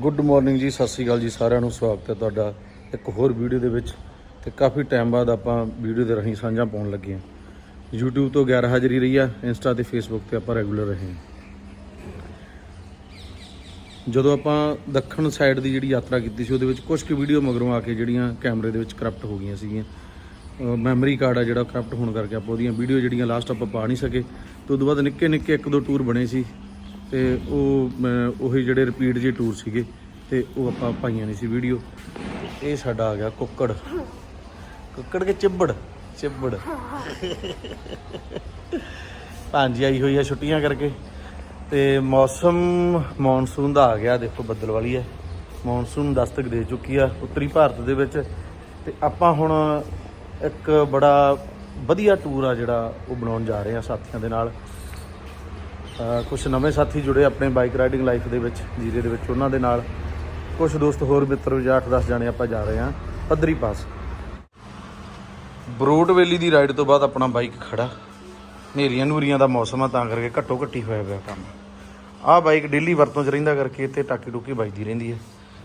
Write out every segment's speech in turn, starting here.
Good morning ਜੀ, ਸਤਿ ਸ੍ਰੀ ਅਕਾਲ ਜੀ ਸਾਰਿਆਂ ਨੂੰ। ਸਵਾਗਤ ਹੈ ਤੁਹਾਡਾ ਇੱਕ ਹੋਰ ਵੀਡੀਓ ਦੇ ਵਿੱਚ। ਤੇ ਕਾਫੀ ਟਾਈਮ ਬਾਅਦ ਆਪਾਂ ਵੀਡੀਓ ਦੇ ਰਾਹੀਂ ਸਾਂਝਾ ਪਾਉਣ ਲੱਗੇ ਹਾਂ। YouTube ਤੋਂ ਗੈਰ ਹਾਜ਼ਰੀ ਰਹੀ ਆ ਇੰਸਟਾ ਤੇ Facebook ਤੇ ਆਪਾਂ ਰੈਗੂਲਰ ਰਹੇ ਹਾਂ। ਜਦੋਂ ਆਪਾਂ ਦੱਖਣ ਸਾਈਡ ਦੀ ਜਿਹੜੀ ਯਾਤਰਾ ਕੀਤੀ ਸੀ, ਉਹਦੇ ਵਿੱਚ ਕੁਝ ਕੁ ਵੀਡੀਓ ਮਗਰੋਂ ਆ ਕੇ ਜਿਹੜੀਆਂ ਕੈਮਰੇ ਦੇ ਵਿੱਚ ਕਰਪਟ ਹੋ ਗਈਆਂ ਸੀਗੀਆਂ। ਮੈਮਰੀ ਕਾਰਡ ਆ ਜਿਹੜਾ ਕਰਪਟ ਹੋਣ ਕਰਕੇ ਆਪਾਂ ਉਹਦੀਆਂ ਵੀਡੀਓ ਜਿਹੜੀਆਂ ਲਾਸਟ ਆਪਾਂ ਪਾ ਨਹੀਂ ਸਕੇ। ਤੇ ਉਦੋਂ ਬਾਅਦ ਨਿੱਕੇ ਨਿੱਕੇ ਇੱਕ ਦੋ ਟੂਰ ਬਣੇ ਸੀ। ਤੇ ਉਹ ਮੈਂ ਉਹੀ ਜਿਹੜੇ ਰਿਪੀਟ ਜੇ ਟੂਰ ਸੀਗੇ, ਤੇ ਉਹ ਆਪਾਂ ਪਾਈਆਂ ਨਹੀਂ ਸੀ ਵੀਡੀਓ ਇਹ ਸਾਡਾ ਆ ਗਿਆ ਕੁੱਕੜ। ਕੁੱਕੜ ਕੇ ਚਿੱਬੜ ਚਿੱਬੜ। ਭਾਂਜੀ ਆਈ ਹੋਈ ਆ ਛੁੱਟੀਆਂ ਕਰਕੇ। ਤੇ ਮੌਸਮ ਮੌਨਸੂਨ ਦਾ ਆ ਗਿਆ, ਦੇਖੋ ਬੱਦਲ ਵਾਲੀ ਹੈ ਮੌਨਸੂਨ ਦਸਤਕ ਦੇ ਚੁੱਕੀ ਆ ਉੱਤਰੀ ਭਾਰਤ ਦੇ ਵਿੱਚ। ਤੇ ਆਪਾਂ ਹੁਣ ਇੱਕ ਬੜਾ ਵਧੀਆ ਟੂਰ ਆ ਜਿਹੜਾ ਉਹ ਬਣਾਉਣ ਜਾ ਰਹੇ ਆ ਸਾਥੀਆਂ ਦੇ ਨਾਲ। ਕੁਝ ਨਵੇਂ ਸਾਥੀ ਜੁੜੇ ਆਪਣੇ ਬਾਈਕ ਰਾਈਡਿੰਗ ਲਾਈਫ ਦੇ ਵਿੱਚ, ਜੀਰੇ ਦੇ ਵਿੱਚ, ਉਹਨਾਂ ਦੇ ਨਾਲ। ਕੁਝ ਦੋਸਤ ਹੋਰ ਮਿੱਤਰ ਵੀ 8-10 ਜਾਣੇ ਆਪਾਂ ਜਾ ਰਹੇ ਹਾਂ, ਪੱਧਰੀ ਪਾਸ। ਬਰੋਡ ਵੈਲੀ ਦੀ ਰਾਈਡ ਤੋਂ ਬਾਅਦ ਆਪਣਾ ਬਾਈਕ ਖੜਾ। ਹਨੇਰੀਆਂ ਨੂਰੀਆਂ ਦਾ ਮੌਸਮ ਆ, ਤਾਂ ਕਰਕੇ ਘੱਟੋ ਘੱਟੀ ਹੋਇਆ ਪਿਆ ਕੰਮ। ਆਹ ਬਾਈਕ ਡੇਲੀ ਵਰਤੋਂ 'ਚ ਰਹਿੰਦਾ ਕਰਕੇ ਇੱਥੇ ਟਾਕੀ ਟੂਕੀ ਵੱਜਦੀ ਰਹਿੰਦੀ ਹੈ।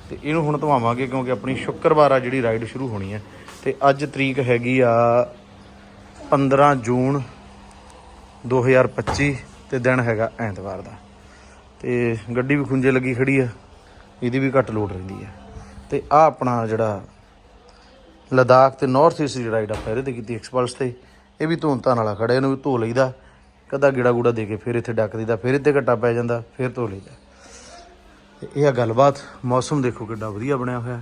ਤੇ ਇਹਨੂੰ ਹੁਣ ਧਵਾਵਾਂਗੇ ਕਿਉਂਕਿ ਆਪਣੀ ਸ਼ੁੱਕਰਵਾਰ ਆ ਜਿਹੜੀ ਰਾਈਡ ਸ਼ੁਰੂ ਹੋਣੀ ਹੈ। ਤੇ ਅੱਜ ਤਰੀਕ ਹੈਗੀ ਆ 15 ਜੂਨ 2025 ਤੇ ਦਿਨ ਹੈਗਾ ਐਤਵਾਰ ਦਾ। ਤੇ ਗੱਡੀ ਵੀ ਖੁੰਝੇ ਲੱਗੀ ਖੜੀ ਆ, ਇਹਦੀ ਵੀ ਘੱਟ ਲੋਡ ਰਹਿੰਦੀ ਹੈ ਤੇ ਆ ਆਪਣਾ ਜਿਹੜਾ ਲਦਾਖ ਤੇ ਨਾਰਥ ਈਸਟ ਜਿਹੜਾ ਰਾਈਡ ਆਪਾਂ ਤੇ ਕੀਤੀ ਐਕਸਪਲਸ ਤੇ, ਇਹ ਵੀ ਧੋਣ ਧਾਨ ਵਾਲਾ ਖੜਾ ਇਹਨੂੰ ਵੀ ਧੋ ਲਈਦਾ। ਕਦਾ ਗੇੜਾ ਗੂੜਾ ਦੇ ਕੇ ਫਿਰ ਇੱਥੇ ਡੱਕ ਦਈਦਾ, ਫਿਰ ਇੱਥੇ ਘੱਟਾ ਪੈ ਜਾਂਦਾ, ਫਿਰ ਧੋ ਲਈਦਾ। ਤੇ ਇਹ ਆ ਗੱਲਬਾਤ, ਮੌਸਮ ਦੇਖੋ ਕਿੱਡਾ ਵਧੀਆ ਬਣਿਆ ਹੋਇਆ।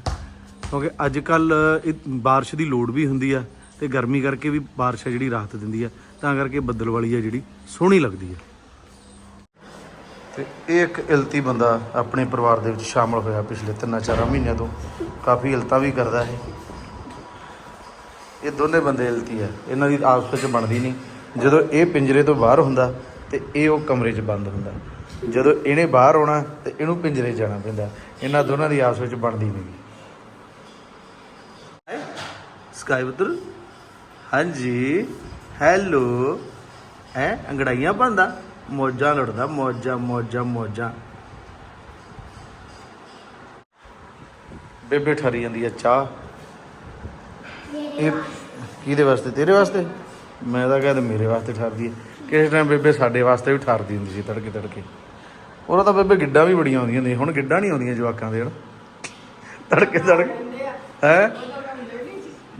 ਕਿਉਂਕਿ ਅੱਜ ਕੱਲ ਬਾਰਿਸ਼ ਦੀ ਲੋੜ ਵੀ ਹੁੰਦੀ ਆ, ਤੇ ਗਰਮੀ ਕਰਕੇ ਵੀ ਬਾਰਿਸ਼ ਆ ਜਿਹੜੀ ਰਾਹਤ ਦਿੰਦੀ ਆ, ਤਾਂ ਕਰਕੇ ਬੱਦਲ ਵਾਲੀ ਆ ਜਿਹੜੀ ਸੋਹਣੀ ਲੱਗਦੀ ਆ। ਤੇ ਇਹ ਇੱਕ ਇਲਤੀ ਬੰਦਾ ਆਪਣੇ ਪਰਿਵਾਰ ਦੇ ਵਿੱਚ ਸ਼ਾਮਲ ਹੋਇਆ ਪਿਛਲੇ 3-4 ਮਹੀਨਿਆਂ ਤੋਂ। ਕਾਫੀ ਇਲਤਾਂ ਵੀ ਕਰਦਾ ਹੈ ਇਹ ਦੋਨੇ ਬੰਦੇ ਇਲਤੀ ਆ। ਇਹਨਾਂ ਦੀ ਆਪਸ ਵਿੱਚ ਬਣਦੀ ਨਹੀਂ। ਜਦੋਂ ਇਹ ਪਿੰਜਰੇ ਤੋਂ ਬਾਹਰ ਹੁੰਦਾ ਤੇ ਇਹ ਉਹ ਕਮਰੇ 'ਚ ਬੰਦ ਹੁੰਦਾ। ਜਦੋਂ ਇਹਨੇ ਬਾਹਰ ਆਉਣਾ ਤੇ ਇਹਨੂੰ ਪਿੰਜਰੇ ਜਾਣਾ ਪੈਂਦਾ। ਇਹਨਾਂ ਦੋਨਾਂ ਦੀ ਆਪਸ ਵਿੱਚ ਬਣਦੀ ਨਹੀਂ। ਸਕਾਈ ਪੁੱਤਰ? ਹਾਂਜੀ। ਹੈਲੋ। ਹੈ? ਅੰਗੜਾਈਆਂ ਪਾਉਂਦਾ? ਮੌਜਾਂ ਲੜਦਾ, ਮੋਜਾਂ ਮੋਜਾਂ ਮੋਜਾਂ। ਬੇਬੇ ਠਰੀ ਜਾਂਦੀ ਆ ਚਾਹ। ਇਹ ਕਿਹਦੇ ਵਾਸਤੇ? ਤੇਰੇ ਵਾਸਤੇ? ਮੈਂ ਤਾਂ ਕਹਿੰਦਾ ਮੇਰੇ ਵਾਸਤੇ ਠਰਦੀ ਹੈ ਕਿਸੇ ਟਾਈਮ ਬੇਬੇ ਸਾਡੇ ਵਾਸਤੇ ਵੀ ਠਰਦੀ ਹੁੰਦੀ ਸੀ, ਤੜਕੇ ਤੜਕੇ। ਉਹਨਾਂ ਤਾਂ ਬੇਬੇ ਗਿੱਡਾਂ ਵੀ ਬੜੀਆਂ ਆਉਂਦੀਆਂ ਨੇ ਹੁਣ ਗਿੱਡਾਂ ਨਹੀਂ ਆਉਂਦੀਆਂ ਜਵਾਕਾਂ ਦੇ, ਹਣ। ਤੜਕੇ ਤੜਕੇ। ਹੈ?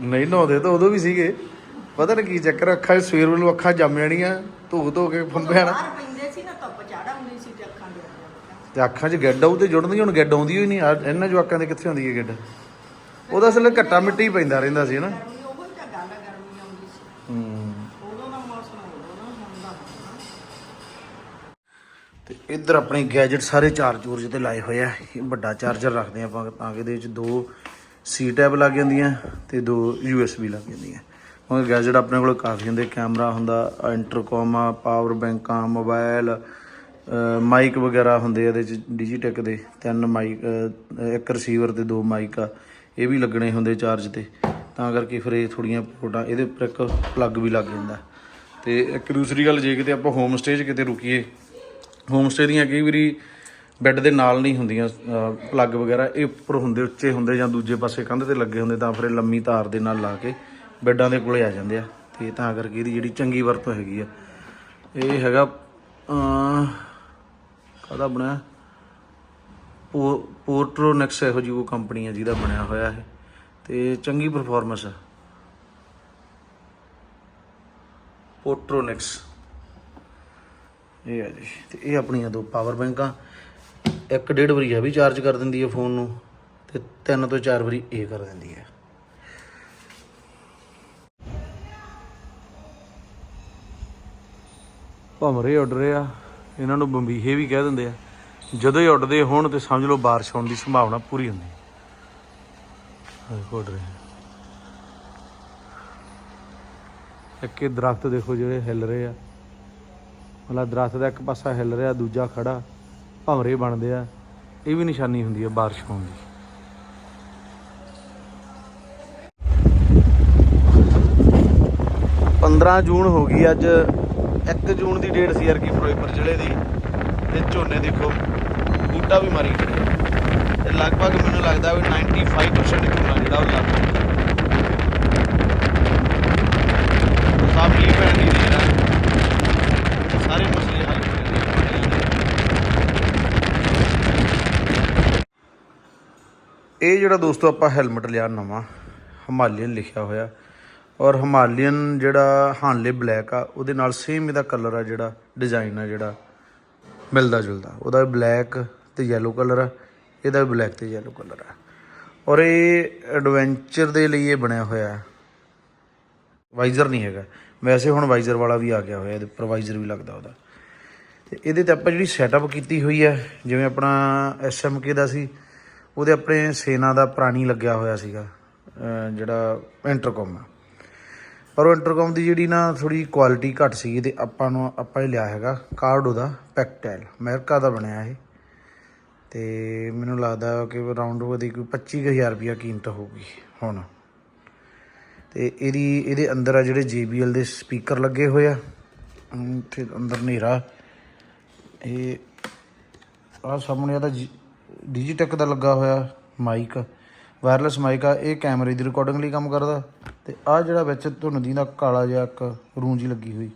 ਨਹੀਂ, ਨਹਾਉਂਦੇ ਤਾਂ ਉਦੋਂ ਵੀ ਸੀਗੇ। ਪਤਾ ਨਹੀਂ ਕੀ ਚੱਕਰ ਅੱਖਾਂ 'ਚ ਸਵੇਰ ਵੇਲੇ ਅੱਖਾਂ ਜੰਮ ਜਾਣੀਆਂ ਧੋ ਧੋ ਕੇ ਫੰਬਿਆ ਨਾ ਬਾਹਰ ਪੈਂਦੇ ਸੀ ਨਾ ਧੁੱਪ ਚੜਾ ਹੁੰਦੀ ਸੀ ਤੇ ਅੱਖਾਂ ਦੇ ਅੰਦਰ ਤੇ ਅੱਖਾਂ 'ਚ ਗੱਡ ਆਉ ਤੇ ਜੁੜਦੀ ਹੁਣ ਗੱਡ ਆਉਂਦੀ ਹੋਈ ਨਹੀਂ ਇਹਨਾਂ ਜਵਾਕਾਂ ਦੇ ਕਿੱਥੇ ਆਉਂਦੀ ਹੈ ਗੱਡ? ਉਹਦਾ ਅਸਲ ਘੱਟਾ ਮਿੱਟੀ ਪੈਂਦਾ ਰਹਿੰਦਾ ਸੀ ਨਾ ਗਰਮੀ ਉਹ ਤਾਂ ਗੱਲ ਆ, ਗਰਮੀ ਆਉਂਦੀ ਸੀ। ਹੂੰ। ਉਦੋਂ ਦਾ ਮੌਸਮ ਉਦੋਂ ਦਾ ਹੁਣ ਦਾ ਹੁਣ। ਤੇ ਇੱਧਰ ਆਪਣੇ ਗੈਜਟ ਸਾਰੇ ਚਾਰਜ ਚੂਰਜ ਤੇ ਲਾਏ ਹੋਏ ਆ ਇਹ ਵੱਡਾ ਚਾਰਜਰ ਰੱਖਦੇ ਆ ਆਪਾਂ ਤਾਂ ਕਿ ਇਹਦੇ ਵਿੱਚ ਦੋ ਸੀ ਟੈਬ ਲੱਗ ਜਾਂਦੀਆਂ ਤੇ ਦੋ USB ਲੱਗ ਜਾਂਦੀਆਂ। ਕਿਉਂਕਿ ਗੈਜਟ ਆਪਣੇ ਕੋਲ ਕਾਫੀ ਹੁੰਦੇ, ਕੈਮਰਾ ਹੁੰਦਾ, ਇੰਟਰਕਮ ਆ, ਪਾਵਰ ਬੈਂਕਾਂ ਮੋਬਾਈਲ ਮਾਈਕ ਵਗੈਰਾ ਹੁੰਦੇ ਇਹਦੇ ਚ ਡਿਜੀਟੈਕ ਦੇ, ਤਿੰਨ ਮਾਈਕ ਇੱਕ ਰਿਸੀਵਰ ਤੇ ਦੋ ਮਾਈਕ ਆ, ਇਹ ਵੀ ਲੱਗਣੇ ਹੁੰਦੇ ਚਾਰਜ ਤੇ। ਤਾਂ ਕਰਕੇ ਫਿਰ ਇਹ ਥੋੜੀਆਂ ਪੋਟਾਂ ਇਹਦੇ ਉੱਪਰ ਇੱਕ ਪਲੱਗ ਵੀ ਲੱਗ ਜਾਂਦਾ। ਤੇ ਇੱਕ ਦੂਸਰੀ ਗੱਲ, ਜੇ ਕਿਤੇ ਆਪਾਂ ਹੋਮ ਸਟੇ 'ਚ ਕਿਤੇ ਰੁਕੀਏ ਹੋਮ ਸਟੇ ਦੀਆਂ ਕਈ ਵਾਰੀ ਬੈੱਡ ਦੇ ਨਾਲ ਨਹੀਂ ਹੁੰਦੀਆਂ ਪਲੱਗ ਵਗੈਰਾ, ਇਹ ਉੱਪਰ ਹੁੰਦੇ, ਉੱਚੇ ਹੁੰਦੇ ਜਾਂ ਦੂਜੇ ਪਾਸੇ ਕੰਧ ਤੇ ਲੱਗੇ ਹੁੰਦੇ, ਤਾਂ ਫਿਰ ਲੰਮੀ ਤਾਰ ਦੇ ਨਾਲ ਲਾ ਕੇ ਬੈੱਡਾਂ ਦੇ ਕੋਲੇ ਆ ਜਾਂਦੇ ਆ ਤੇ ਤਾਂ ਕਰਕੇ ਇਹਦੀ ਜਿਹੜੀ ਚੰਗੀ ਵਰਤੋਂ ਹੈਗੀ ਆ। ਇਹ ਹੈਗਾ ਕਾਹਦਾ ਬਣਿਆ? ਪੋ, ਪੋਰਟਰੋਨੈਕਸ ਇਹੋ ਜਿਹੀ ਉਹ ਕੰਪਨੀ ਆ ਜਿਹਦਾ ਬਣਿਆ ਹੋਇਆ ਹੈ ਤੇ ਚੰਗੀ ਪਰਫਾਰਮੈਂਸ ਆ। ਪੋਰਟਰੋਨੈਕਸ। ਇਹ ਹੈ ਜੀ। ਤੇ ਇਹ ਆਪਣੀਆਂ ਦੋ ਪਾਵਰ ਬੈਂਕਾਂ। ਇੱਕ ਡੇਢ ਵਾਰੀ ਆ ਵੀ ਚਾਰਜ ਕਰ ਦਿੰਦੀ ਹੈ ਫੋਨ ਨੂੰ ਤੇ ਤਿੰਨ ਤੋਂ ਚਾਰ ਵਾਰੀ ਇਹ ਕਰ ਦਿੰਦੀ ਹੈ ਭਮਰੇ ਉੱਡ ਰਹੇ ਆ। ਇਹਨਾਂ ਨੂੰ ਬੰਬੀਹੇ ਵੀ ਕਹਿ ਦਿੰਦੇ ਆ। ਜਦੋਂ ਹੀ ਉੱਡਦੇ ਹੋਣ ਤੇ ਸਮਝ ਲਓ ਬਾਰਿਸ਼ ਹੋਣ ਦੀ ਸੰਭਾਵਨਾ ਪੂਰੀ ਹੁੰਦੀ ਹੈ। ਉੱਡ ਰਹੇ ਆ। ਇੱਕ ਇਹ ਦਰਖਤ ਦੇਖੋ ਜਿਹੜੇ ਹਿੱਲ ਰਹੇ ਆ। ਮਤਲਬ ਦਰਖਤ ਦਾ ਇੱਕ ਪਾਸਾ ਹਿੱਲ ਰਿਹਾ, ਦੂਜਾ ਖੜਾ। ਭੰਵਰੇ ਬਣਦੇ ਆ। ਇਹ ਵੀ ਨਿਸ਼ਾਨੀ ਹੁੰਦੀ ਹੈ ਬਾਰਿਸ਼ ਹੋਣ ਦੀ। 15 ਜੂਨ ਹੋ ਗਈ ਅੱਜ। 1 ਜੂਨ ਦੀ ਡੇਟ ਸੀ ਯਾਰ ਕੀ ਫਿਰੋਜ਼ਪੁਰ ਜ਼ਿਲ੍ਹੇ ਦੀ, ਤੇ ਝੋਨੇ ਦੇਖੋ, ਬੂਟਾ ਵੀ ਮਾਰੀ ਖੜੇ ਤੇ ਲਗਭਗ ਮੈਨੂੰ ਲੱਗਦਾ ਵੀ 95% ਝੋਨਾ ਜਿਹੜਾ ਉਹ ਲੱਗ ਗਿਆ। ਸਭ ਮੀਂਹ ਪੈਣ ਦੀ ਦੇਰ ਸਾਰੇ ਮਸਲੇ ਹੱਲ ਹੋ ਜਾਣਗੇ ਇਹ ਜਿਹੜਾ ਦੋਸਤੋ ਆਪਾਂ ਹੈਲਮਟ ਲਿਆ, ਨਵਾਂ ਹਿਮਾਲਯਨ ਲਿਖਿਆ ਹੋਇਆ। ਔਰ ਹਿਮਾਲੀਅਨ ਜਿਹੜਾ ਹਾਨਲੇ ਬਲੈਕ ਆ, ਉਹਦੇ ਨਾਲ ਸੇਮ ਇਹਦਾ ਕਲਰ ਆ ਜਿਹੜਾ ਡਿਜ਼ਾਈਨ ਆ ਜਿਹੜਾ, ਮਿਲਦਾ ਜੁਲਦਾ। ਉਹਦਾ ਬਲੈਕ ਤੇ ਯੈਲੋ ਕਲਰ ਆ, ਇਹਦਾ ਵੀ ਬਲੈਕ ਤੇ ਯੈਲੋ ਕਲਰ ਆ। ਔਰ ਇਹ ਐਡਵੈਂਚਰ ਦੇ ਲਈ ਇਹ ਬਣਿਆ ਹੋਇਆ। ਵਾਈਜ਼ਰ ਨਹੀਂ ਹੈਗਾ। ਵੈਸੇ ਹੁਣ ਵਾਈਜ਼ਰ ਵਾਲਾ ਵੀ ਆ ਗਿਆ ਹੋਇਆ, ਇਹਦੇ ਉੱਪਰ ਵਾਈਜ਼ਰ ਵੀ ਲੱਗਦਾ ਉਹਦਾ। ਤੇ ਇਹਦੇ ਤੇ ਆਪਾਂ ਜਿਹੜੀ ਸੈਟਅਪ ਕੀਤੀ ਹੋਈ ਹੈ ਜਿਵੇਂ ਆਪਣਾ ਐਸਐਮਕੇ ਦਾ ਸੀ, ਉਹਦੇ ਆਪਣੇ ਸੇਨਾ ਦਾ ਪ੍ਰਾਣੀ ਲੱਗਿਆ ਹੋਇਆ ਸੀਗਾ ਜਿਹੜਾ ਇੰਟਰਕਮ ਆ। ਪਰ ਉਹ ਇੰਟਰਕਮ ਦੀ ਜਿਹੜੀ ਨਾ ਥੋੜੀ ਕੁਆਲਿਟੀ ਘੱਟ ਸੀਗੀ ਤੇ ਆਪਾਂ ਨੂੰ, ਆਪਾਂ ਇਹ ਲਿਆ ਹੈਗਾ ਕਾਰਡੋ ਦਾ ਪੈਕਟੈਲ ਅਮਰੀਕਾ ਦਾ ਬਣਿਆ ਇਹ। ਤੇ ਮੈਨੂੰ ਲੱਗਦਾ ਕਿ ਅਰਾਊਂਡ ਉਹਦੀ ਕੋਈ 25000 ਰੁਪਇਆ ਕੀਮਤ ਹੋਊਗੀ ਹੁਣ। ਤੇ ਇਹਦੀ, ਇਹਦੇ ਅੰਦਰ ਆ ਜਿਹੜੇ JBL ਦੇ ਸਪੀਕਰ ਲੱਗੇ ਹੋਏ ਆ ਅਮ ਅੰਦਰ ਹਨੇਰਾ। ਇਹ ਆ ਸਾਹਮਣੇ ਆ ਤਾਂ ਡਿਜੀਟੈਕ ਦਾ ਲੱਗਾ ਹੋਇਆ ਮਾਈਕ ਵਾਇਰਲੈਸ ਮਾਈਕ ਆ, ਇਹ ਕੈਮਰੇ ਦੀ ਰਿਕਾਰਡਿੰਗ ਲਈ ਕੰਮ ਕਰਦਾ। ਤੇ ਆ ਜਿਹੜਾ ਵਿੱਚ ਤੁਹਾਨੂੰ ਦੀਂਦਾ ਕਾਲਾ ਜਿਹਾ ਇੱਕ ਰੂੰ ਜੀ ਲੱਗੀ ਹੋਈ,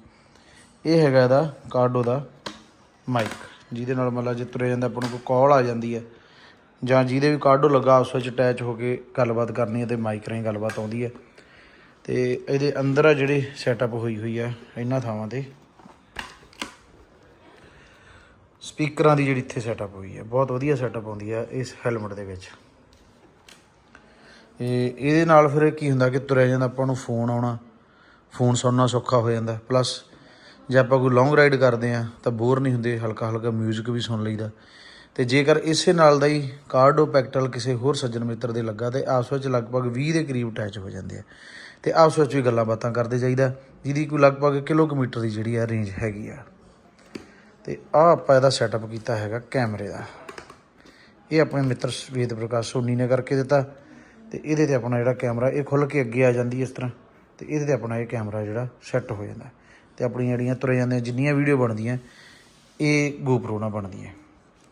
ਇਹ ਹੈਗਾ ਇਹਦਾ ਕਾਰਡੋ ਦਾ ਮਾਈਕ ਜਿਹਦੇ ਨਾਲ ਮਤਲਬ ਜੇ ਤੁਰੇ ਜਾਂਦਾ ਆਪਾਂ ਨੂੰ ਕੋਈ ਕਾਲ ਆ ਜਾਂਦੀ ਹੈ, ਜਾਂ ਜਿਹਦੇ ਵੀ ਕਾਰਡੋ ਲੱਗਾ ਉਸ ਵਿੱਚ ਅਟੈਚ ਹੋ ਕੇ ਗੱਲਬਾਤ ਕਰਨੀ ਹੈ ਤੇ ਮਾਈਕ ਰਾਹੀਂ ਗੱਲਬਾਤ ਆਉਂਦੀ ਹੈ। ਤੇ ਇਹਦੇ ਅੰਦਰ ਆ ਜਿਹੜੇ ਸੈਟਅਪ ਹੋਈ ਹੋਈ ਆ, ਇਹਨਾਂ ਥਾਵਾਂ ਤੇ। ਸਪੀਕਰਾਂ ਦੀ ਜਿਹੜੀ ਇੱਥੇ ਸੈਟਅਪ ਹੋਈ ਹੈ, ਬਹੁਤ ਵਧੀਆ ਸੈਟਅਪ ਆਉਂਦੀ ਹੈ ਇਸ ਹੈਲਮਟ ਦੇ ਵਿੱਚ। ਇਹ ਇਹਦੇ ਨਾਲ ਫਿਰ ਕੀ ਹੁੰਦਾ ਕਿ ਤੁਰਿਆ ਜਾਂਦਾ, ਆਪਾਂ ਨੂੰ ਫੋਨ ਆਉਣਾ ਫੋਨ ਸੁਣਨਾ ਸੌਖਾ ਹੋ ਜਾਂਦਾ। ਪਲੱਸ ਜੇ ਆਪਾਂ ਕੋਈ ਲੌਂਗ ਰਾਈਡ ਕਰਦੇ ਆ ਤਾਂ ਬੋਰ ਨਹੀਂ ਹੁੰਦੇ ਹਲਕਾ ਹਲਕਾ 뮤직 ਵੀ ਸੁਣ ਲਈਦਾ। ਤੇ ਜੇਕਰ ਇਸੇ ਨਾਲ ਦਾ ਹੀ ਕਾਰਡੋ ਪੈਕਟਲ ਕਿਸੇ ਹੋਰ ਸੱਜਣ ਮਿੱਤਰ ਦੇ ਲੱਗਾ, ਤੇ ਆਪਸ ਵਿੱਚ ਲਗਭਗ 20 ਦੇ ਕਰੀਬ ਅਟੈਚ ਹੋ ਜਾਂਦੇ ਆ। ਤੇ ਆਪਸ ਵਿੱਚ ਵੀ ਗੱਲਾਂ ਬਾਤਾਂ ਕਰਦੇ ਜਾਈਦਾ, ਜਿਹਦੀ ਕੋਈ ਲਗਭਗ ਕਿਲੋਮੀਟਰ ਦੀ ਜਿਹੜੀ ਆ ਰੇਂਜ ਹੈਗੀ ਆ। ਤੇ ਆ ਆਪਾਂ ਇਹਦਾ ਸੈਟਅਪ ਕੀਤਾ ਹੈਗਾ ਕੈਮਰੇ ਦਾ। ਇਹ ਆਪਣੇ ਮਿੱਤਰ ਵੇਦ ਪ੍ਰਕਾਸ਼ ਸੋਨੀ ਨੇ ਕਰਕੇ ਦਿੱਤਾ। ਤੇ ਇਹਦੇ ਤੇ ਆਪਣਾ ਜਿਹੜਾ ਕੈਮਰਾ, ਇਹ ਖੁੱਲ ਕੇ ਅੱਗੇ ਆ ਜਾਂਦੀ ਇਸ ਤਰ੍ਹਾਂ। ਤੇ ਇਹਦੇ ਤੇ ਆਪਣਾ ਇਹ ਕੈਮਰਾ ਜਿਹੜਾ ਸੈੱਟ ਹੋ ਜਾਂਦਾ ਤੇ ਆਪਣੀਆਂ ਜਿਹੜੀਆਂ ਤੁਰ ਜਾਂਦੀਆਂ ਜਿੰਨੀਆਂ ਵੀਡੀਓ ਬਣਦੀਆਂ, ਇਹ GoPro ਨਾਲ ਬਣਦੀਆਂ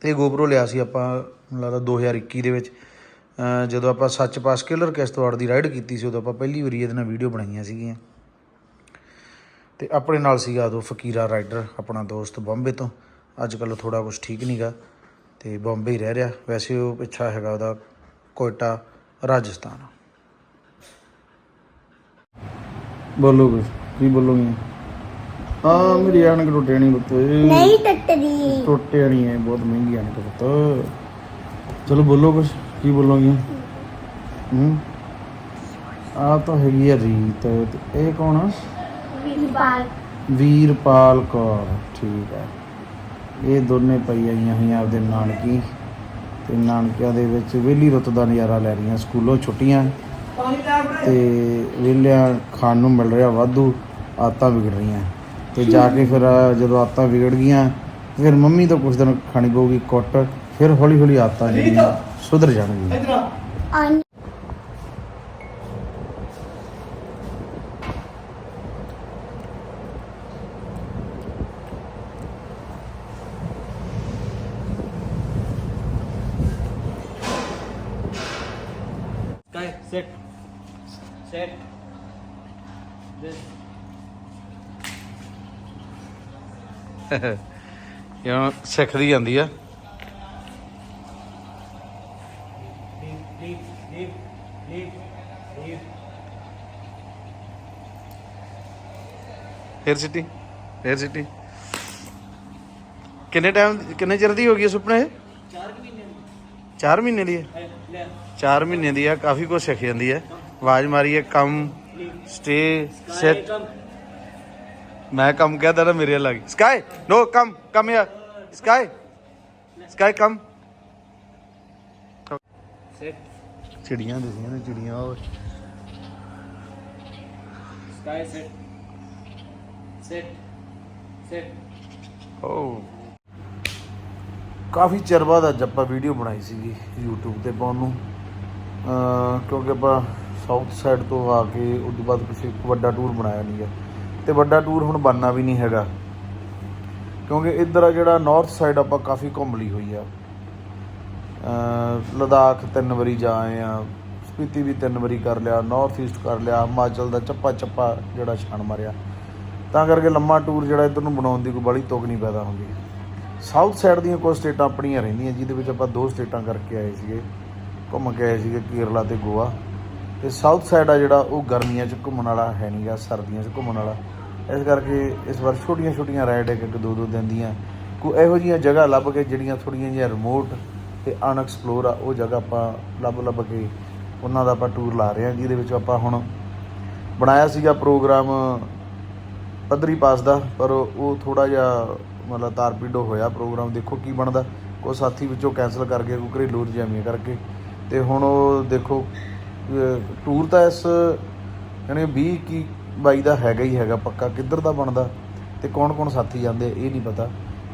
ਤੇ GoPro ਲਿਆ ਸੀ ਆਪਾਂ, ਮੈਨੂੰ ਲੱਗਦਾ 2021 ਦੇ ਵਿੱਚ। ਜਦੋਂ ਆਪਾਂ ਸੱਚ ਪਾਸ ਕਿਲਰ ਕਿਸ਼ਤਵਾੜ ਦੀ ਰਾਈਡ ਕੀਤੀ ਸੀ, ਉਦੋਂ ਆਪਾਂ ਪਹਿਲੀ ਵਾਰੀ ਇਹਦੇ ਨਾਲ ਵੀਡੀਓ ਬਣਾਈਆਂ ਸੀਗੀਆਂ। ਤੇ ਆਪਣੇ ਨਾਲ ਸੀਗਾ ਉਦੋਂ ਫਕੀਰਾ ਰਾਈਡਰ ਆਪਣਾ ਦੋਸਤ ਬੰਬੇ ਤੋਂ। ਅੱਜ ਕੱਲ੍ਹ ਥੋੜਾ ਕੁਝ ਠੀਕ ਨਹੀਂਗਾ ਤੇ ਬੰਬੇ ਹੀ ਰਹਿ ਰਿਹਾ। ਵੈਸੇ ਉਹ ਪਿੱਛਾ ਹੈਗਾ ਉਹਦਾ ਕੋਇਟਾ ਰਾਜਸਥਾਨ। ਬੋਲੋ ਕੁਛ ਕੀ ਬੋਲੋਗੇ? ਆ ਮੇਰੀ ਅਣਕ ਟੁੱਟੇ ਨਹੀਂ ਪੁੱਤ। ਨਹੀਂ ਟੱਟਦੀ। ਟੁੱਟੇ ਨਹੀਂ ਹੈ ਬਹੁਤ ਮਹਿੰਗੀ ਅਣਕ ਪੁੱਤ। ਚਲੋ ਬੋਲੋ ਕੁਛ ਕੀ ਬੋਲੋਗੇ? ਹੂੰ? ਆ ਤਾਂ ਹੈਗੀ ਆ ਰੀਤ। ਤੇ ਇਹ ਕੌਣ ਆ? ਵੀਰਪਾਲ। ਵੀਰਪਾਲ ਕੌਰ। ਠੀਕ ਹੈ ਇਹ ਦੋਨੇ ਪਈ ਆਈਆਂ ਹੋਈਆਂ ਆਪਦੇ ਨਾਨਕੀ। ਤੇ ਨਾਨਕਿਆਂ ਦੇ ਵਿੱਚ ਵਿਹਲੀ ਰੁੱਤ ਦਾ ਨਜ਼ਾਰਾ ਲੈ ਰਹੀਆਂ, ਸਕੂਲੋਂ ਛੁੱਟੀਆਂ। ਤੇ ਵਿਹਲਿਆਂ ਖਾਣ ਨੂੰ ਮਿਲ ਰਿਹਾ ਵਾਧੂ ਆਤਾਂ ਵਿਗੜ ਰਹੀਆਂ। ਤੇ ਜਾ ਕੇ ਫਿਰ ਜਦੋਂ ਆਤਾਂ ਵਿਗੜ ਗਈਆਂ, ਫਿਰ ਮੰਮੀ ਤੋਂ ਕੁਝ ਦਿਨ ਖਾਣੀ ਪਊਗੀ ਕੁੱਟ। ਫਿਰ ਹੌਲੀ ਹੌਲੀ ਆਤਾਂ ਜਿਹੜੀਆਂ ਸੁਧਰ ਜਾਣਗੀਆਂ। Set. This. ਕਿਉਂ ਸਿੱਖਦੀ ਜਾਂਦੀ ਆ। Leave, leave, leave, leave, leave. ਫੇਰ ਸਿੱਟੀ ਫੇਰ ਸਿੱਟੀ ਕਿੰਨੇ ਟਾਈਮ ਕਿੰਨੇ ਚਿਰ ਦੀ ਹੋ ਗਈ ਸੁਪਨਾ ਇਹ? ਚਾਰ ਕੁ ਮਹੀਨੇ 4 ਮਹੀਨੇ ਦੀ ਹੈ ਹੈ ਲੈ। 4 ਮਹੀਨੇ ਦੀ ਆ ਕਾਫੀ ਕੁਝ ਸਿੱਖ ਜਾਂਦੀ ਹੈ ਆਵਾਜ਼ ਮਾਰੀਏ ਕਮ ਸਟੇ ਸਿਟ. ਮੈਂ ਕੰਮ ਕਹਦਾ ਨਾ ਮੇਰੇ ਲੱਗ sky no come come here sky sky come Set. ਚਿੜੀਆਂ ਦਿਸੀਆਂ ਨੇ ਚਿੜੀਆਂ ਉਹ Sky, set. Set. Set. ਓ ਕਾਫੀ ਚਿਰ ਬਾਅਦ ਅੱਜ ਆਪਾਂ ਵੀਡੀਓ ਬਣਾਈ ਸੀਗੀ YouTube ਤੇ ਪਾਉਣ ਨੂੰ ਕਿਉਂਕਿ ਆਪਾਂ ਸਾਊਥ ਸਾਈਡ ਤੋਂ ਆ ਕੇ ਉਸ ਤੋਂ ਬਾਅਦ ਕਿਸੇ ਇੱਕ ਵੱਡਾ ਟੂਰ ਬਣਾਇਆ ਨਹੀਂ ਹੈ। ਤੇ ਵੱਡਾ ਟੂਰ ਹੁਣ ਬਣਨਾ ਵੀ ਨਹੀਂ ਹੈਗਾ। ਕਿਉਂਕਿ ਇੱਧਰ ਆ ਜਿਹੜਾ ਨਾਰਥ ਸਾਈਡ ਆਪਾਂ ਕਾਫੀ ਘੁੰਮ ਲਈ ਹੋਈ ਆ। ਲਦਾਖ ਤਿੰਨ ਵਾਰੀ ਜਾ ਆਏ ਆ। ਸਪੀਤੀ ਵੀ ਤਿੰਨ ਵਾਰੀ ਕਰ ਲਿਆ ਨਾਰਥ ਈਸਟ ਕਰ ਲਿਆ, ਹਿਮਾਚਲ ਦਾ ਚੱਪਾ ਚੱਪਾ ਜਿਹੜਾ ਛਾਣ ਮਾਰਿਆ। ਤਾਂ ਕਰਕੇ ਲੰਮਾ ਟੂਰ ਜਿਹੜਾ ਇੱਧਰ ਨੂੰ ਬਣਾਉਣ ਦੀ ਕੋਈ ਬੜੀ ਤੁਕ ਨਹੀਂ ਪੈਦਾ ਹੁੰਦੀ। ਸਾਊਥ ਸਾਈਡ ਦੀਆਂ ਕੁਝ ਸਟੇਟਾਂ ਆਪਣੀਆਂ ਰਹਿੰਦੀਆਂ, ਜਿਹਦੇ ਵਿੱਚ ਆਪਾਂ ਦੋ ਸਟੇਟਾਂ ਕਰਕੇ ਆਏ ਸੀਗੇ। ਘੁੰਮ ਕੇ ਆਏ ਸੀਗੇ ਕੇਰਲਾ ਤੇ ਗੋਆ। ਤੇ ਸਾਊਥ ਸਾਈਡ ਆ ਜਿਹੜਾ, ਉਹ ਗਰਮੀਆਂ 'ਚ ਘੁੰਮਣ ਵਾਲਾ ਹੈ ਨਹੀਂਗਾ ਸਰਦੀਆਂ 'ਚ ਘੁੰਮਣ ਵਾਲਾ। ਇਸ ਕਰਕੇ ਇਸ ਵਾਰ ਛੋਟੀਆਂ ਛੋਟੀਆਂ ਰਾਈਡ ਇੱਕ ਇੱਕ, ਦੋ ਦੋ ਦਿਨ ਦੀਆਂ, ਕੋਈ ਇਹੋ ਜਿਹੀਆਂ ਜਗ੍ਹਾ ਲੱਭ ਕੇ ਜਿਹੜੀਆਂ ਥੋੜੀਆਂ ਜਿਹੀਆਂ ਰਿਮੋਟ ਤੇ ਅਨਐਕਸਪਲੋਰ ਆ, ਉਹ ਜਗ੍ਹਾ ਆਪਾਂ ਲੱਭ ਲੱਭ ਕੇ ਉਹਨਾਂ ਦਾ ਆਪਾਂ ਟੂਰ ਲਾ ਰਹੇ ਹਾਂ, ਜਿਹਦੇ ਵਿੱਚ ਆਪਾਂ ਹੁਣ ਬਣਾਇਆ ਸੀਗਾ ਪ੍ਰੋਗਰਾਮ ਪੱਧਰੀ ਪਾਸ ਦਾ, ਪਰ ਉਹ ਥੋੜਾ ਜਿਹਾ ਮਤਲਬ ਤਾਰਪੀਡੋ ਹੋਇਆ ਪ੍ਰੋਗਰਾਮ ਦੇਖੋ ਕੀ ਬਣਦਾ। ਕੋਈ ਸਾਥੀ ਵਿੱਚੋਂ ਕੈਨਸਲ ਕਰ ਗਿਆ ਕੋਈ ਘਰੇਲੂ ਰਜਾਮੀਆਂ ਕਰਕੇ ਤੇ ਹੁਣ ਉਹ ਦੇਖੋ ਟੂਰ ਤਾਂ ਇਸ, ਯਾਨੀ 20 ਕੀ 22 ਦਾ ਹੈਗਾ ਹੀ ਹੈਗਾ, ਪੱਕਾ। ਕਿੱਧਰ ਦਾ ਬਣਦਾ ਤੇ ਕੌਣ ਕੌਣ ਸਾਥੀ ਜਾਂਦੇ, ਇਹ ਨਹੀਂ ਪਤਾ।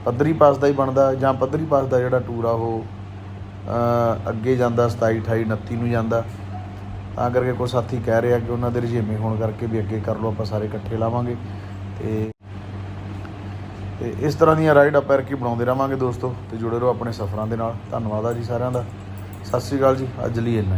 ਪੱਧਰੀ ਪਾਸ ਦਾ ਹੀ ਬਣਦਾ ਜਾਂ ਪੱਧਰੀ ਪਾਸ ਦਾ ਜਿਹੜਾ ਟੂਰ ਆ ਉਹ ਅੱਗੇ ਜਾਂਦਾ 27 28 29 ਨੂੰ ਜਾਂਦਾ। ਤਾਂ ਕਰਕੇ ਕੋਈ ਸਾਥੀ ਕਹਿ ਰਿਹਾ ਕਿ ਉਹਨਾਂ ਦੇ ਰਜੇਮੇ ਹੋਣ ਕਰਕੇ ਵੀ ਅੱਗੇ ਕਰ ਲਓ, ਆਪਾਂ ਸਾਰੇ ਇਕੱਠੇ ਲਾਵਾਂਗੇ। ਤੇ ਤੇ ਇਸ ਤਰ੍ਹਾਂ ਦੀਆਂ ਰਾਈਡ ਆਪਾਂ ਕੀ ਬਣਾਉਂਦੇ ਰਵਾਂਗੇ ਦੋਸਤੋ, ਤੇ ਜੁੜੇ ਰਹੋ ਆਪਣੇ ਸਫ਼ਰਾਂ ਦੇ ਨਾਲ। ਧੰਨਵਾਦ ਆ ਜੀ ਸਾਰਿਆਂ ਦਾ। ਸਤਿ ਸ਼੍ਰੀ ਅਕਾਲ ਜੀ, ਅੱਜ ਲਈ ਇੰਨਾ